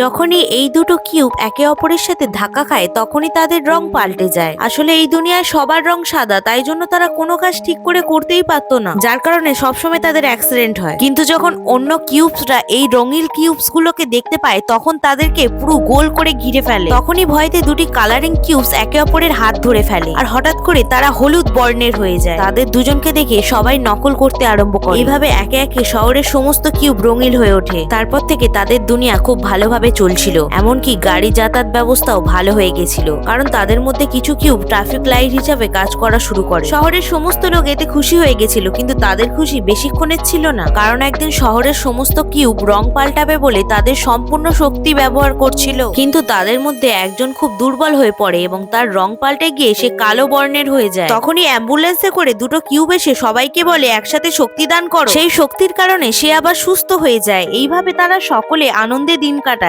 যখনই এই দুটো কিউব একে অপরের সাথে ধাক্কা খায়, তখনই তাদের রং পাল্টে যায়। আসলে এই দুনিয়ায় সবার রং সাদা, তাই জন্য তারা কোনো কাজ ঠিক করে করতেই পারতো না। যার কারণে সবসময় তাদের অ্যাক্সিডেন্ট হয়। কিন্তু যখন অন্য কিউবসরা এই রঙিন কিউবস গুলোকে দেখতে পায়, তখন তাদেরকে পুরো গোল করে ঘিরে ফেলে। তখনই ভয়তে দুটি কালারিং কিউবস একে অপরের হাত ধরে ফেলে। আর হঠাৎ করে তারা হলুদ বর্ণের হয়ে যায়। তাদের দুজনকে দেখে সবাই নকল করতে আরম্ভ করে। এইভাবে একে একে শহরের সমস্ত কিউব রঙিন হয়ে ওঠে। তারপর থেকে তাদের দুনিয়া খুব ভালোভাবে চলছিল। এমনকি গাড়ি যাতায়াত ব্যবস্থাও ভালো হয়ে গেছিল। কারণ তাদের মধ্যে কিছু কিউব ট্রাফিক লাইট হিসাবে কাজ করা শুরু করে। শহরের সমস্ত লোক এতে খুশি হয়ে গেছিল, কিন্তু তাদের খুশি বেশিক্ষণের ছিল না। কারণ একদিন শহরের সমস্ত কিউব রং পাল্টাবে বলে তাদের সম্পূর্ণ শক্তি ব্যবহার করছিল। কিন্তু তাদের মধ্যে একজন খুব দুর্বল হয়ে পড়ে এবং তার রং পাল্টে গিয়ে সে কালো বর্ণের হয়ে যায়। তখনই অ্যাম্বুলেন্সে করে দুটো কিউব এসে সবাইকে বলে, একসাথে শক্তি দান করো। সেই শক্তির কারণে সে আবার সুস্থ হয়ে যায়। এইভাবে তারা সকলে আনন্দে দিন কাটায়।